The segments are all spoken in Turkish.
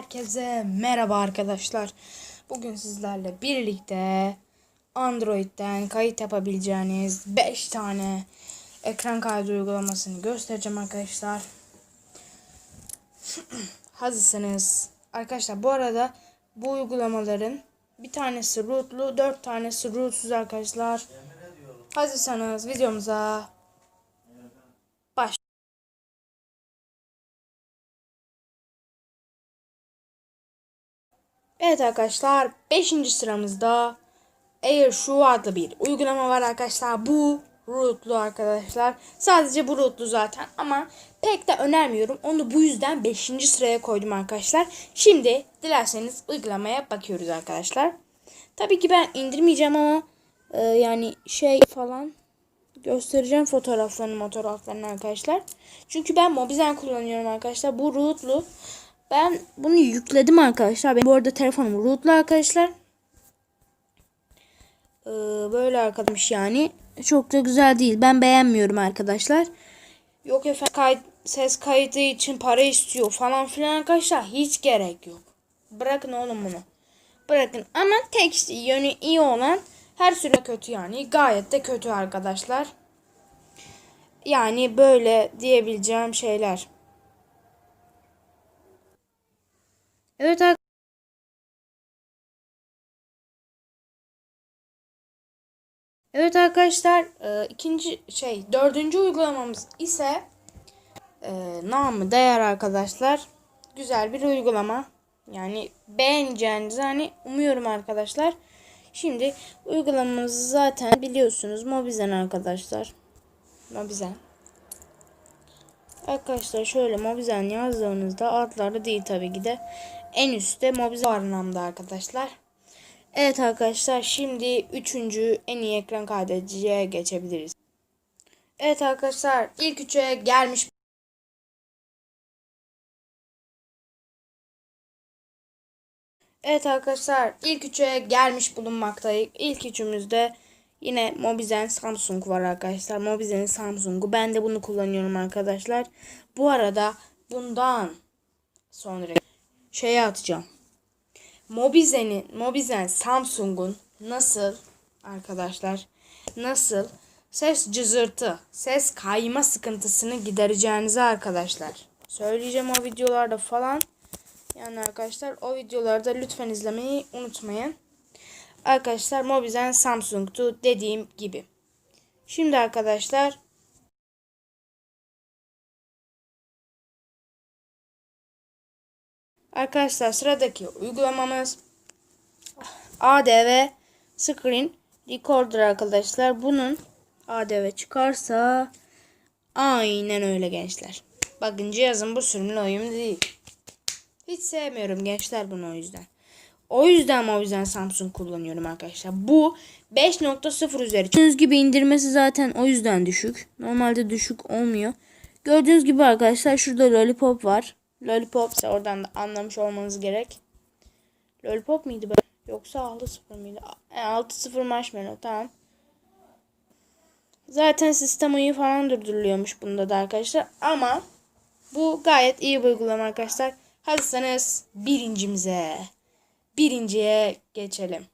Herkese merhaba arkadaşlar. Bugün sizlerle birlikte Android'den kayıt yapabileceğiniz 5 tane ekran kaydı uygulamasını göstereceğim arkadaşlar. Hazırsanız arkadaşlar bu arada bu uygulamaların bir tanesi rootlu, 4 tanesi rootsuz arkadaşlar. Hazırsanız videomuza Evet arkadaşlar 5. sıramızda AirShoe adlı bir uygulama var arkadaşlar. Bu rootlu arkadaşlar. Sadece bu rootlu zaten ama pek de önermiyorum. Onu bu yüzden 5. sıraya koydum arkadaşlar. Şimdi dilerseniz uygulamaya bakıyoruz arkadaşlar. Tabii ki ben indirmeyeceğim ama e, yani şey falan göstereceğim fotoğraflarını fotoğraflarını arkadaşlar. Çünkü ben Mobizen kullanıyorum arkadaşlar. Bu rootlu. Ben bunu yükledim arkadaşlar. Benim bu arada telefonum rootlu arkadaşlar. Ee, böyle arkadaş yani. Çok da güzel değil. Ben beğenmiyorum arkadaşlar. Yok efendim kayıt, ses kaydı için para istiyor falan filan arkadaşlar. Hiç gerek yok. Bırakın oğlum bunu. Bırakın ama tek yönü iyi olan her süre kötü yani. Gayet de kötü arkadaşlar. Yani böyle diyebileceğim şeyler. Evet arkadaşlar. Evet arkadaşlar e, ikinci şey dördüncü uygulamamız ise e, namı değer arkadaşlar güzel bir uygulama. Yani beğeneceğinizi hani umuyorum arkadaşlar. Şimdi uygulamamızı zaten biliyorsunuz Mobizen arkadaşlar. Mobizen arkadaşlar şöyle Mobizen yazdığınızda adları değil tabii ki de en üstte Mobizen var namda arkadaşlar Evet arkadaşlar şimdi üçüncü en iyi ekran kaydediciye geçebiliriz. Evet arkadaşlar ilk üçe gelmiş. Evet arkadaşlar ilk üçe gelmiş bulunmaktayız. İlk üçümüzde yine Mobizen Samsung var arkadaşlar. Mobizen'in Samsung'u. Ben de bunu kullanıyorum arkadaşlar. Bu arada bundan sonra şeye atacağım. Mobizen'in, Mobizen Samsung'un nasıl arkadaşlar nasıl ses cızırtı, ses kayma sıkıntısını gidereceğinizi arkadaşlar söyleyeceğim o videolarda falan. Yani arkadaşlar o videolarda lütfen izlemeyi unutmayın. Arkadaşlar Mobizen Samsung'tu dediğim gibi. Şimdi arkadaşlar Arkadaşlar sıradaki uygulamamız ADV Screen Recorder arkadaşlar. Bunun ADV çıkarsa aynen öyle gençler. Bakın cihazın bu sürümlü oyun değil. Hiç sevmiyorum gençler bunu o yüzden. O yüzden o yüzden Samsung kullanıyorum arkadaşlar. Bu 5.0 üzeri. Gördüğünüz gibi indirmesi zaten o yüzden düşük. Normalde düşük olmuyor. Gördüğünüz gibi arkadaşlar şurada Lollipop var. Lollipop ise oradan da anlamış olmanız gerek. Lollipop mıydı be? Yoksa 6-0 mıydı? E, 6-0 marshmallow tamam. Zaten sistem uyumu falan durduruluyormuş bunda da arkadaşlar. Ama bu gayet iyi bir uygulama arkadaşlar. Hazırsanız birincimize, birinciye geçelim.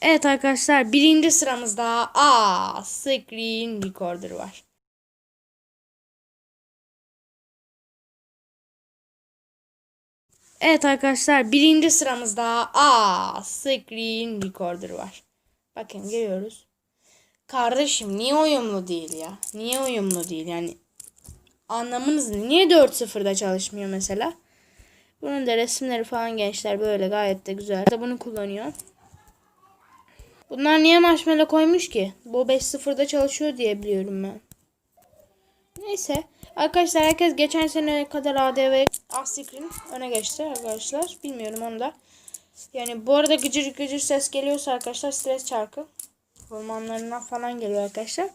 Evet arkadaşlar birinci sıramızda A Screen Recorder var. Evet arkadaşlar birinci sıramızda A Screen Recorder var. Bakın geliyoruz. Kardeşim niye uyumlu değil ya? Niye uyumlu değil yani? Anlamınız ne? Niye 4.0'da çalışmıyor mesela? Bunun da resimleri falan gençler böyle gayet de güzel. Da bunu kullanıyor. Bunlar niye marshmallow koymuş ki? Bu 5.0'da çalışıyor diye biliyorum ben. Neyse. Arkadaşlar herkes geçen sene kadar ADV Asikrin öne geçti arkadaşlar. Bilmiyorum onu da. Yani bu arada gıcır gıcır ses geliyorsa arkadaşlar stres çarkı. Ormanlarından falan geliyor arkadaşlar.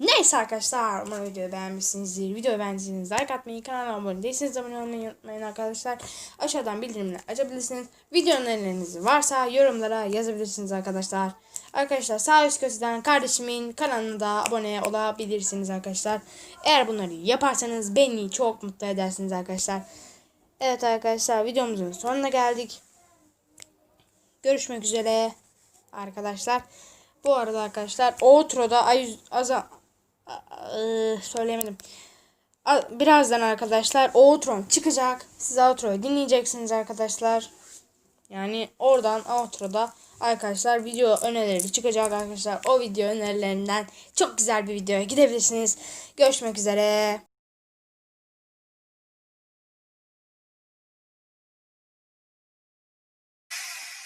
Neyse arkadaşlar umarım videoyu beğenmişsinizdir. Videoyu beğendiyseniz like atmayı, kanala abone değilseniz abone olmayı unutmayın arkadaşlar. Aşağıdan bildirimleri açabilirsiniz. Video önerileriniz varsa yorumlara yazabilirsiniz arkadaşlar. Arkadaşlar sağ üst köşeden kardeşimin kanalına da abone olabilirsiniz arkadaşlar. Eğer bunları yaparsanız beni çok mutlu edersiniz arkadaşlar. Evet arkadaşlar videomuzun sonuna geldik. Görüşmek üzere arkadaşlar. Bu arada arkadaşlar outro'da ay az söyleyemedim. A- Birazdan arkadaşlar outro çıkacak. Siz outro'yu dinleyeceksiniz arkadaşlar. Yani oradan outro'da arkadaşlar video önerileri çıkacak arkadaşlar. O video önerilerinden çok güzel bir videoya gidebilirsiniz. Görüşmek üzere.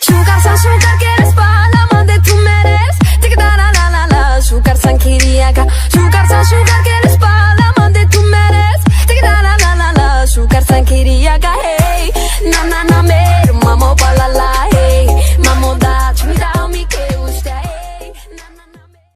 Sugar tranquiliaca Sugar, sugar, que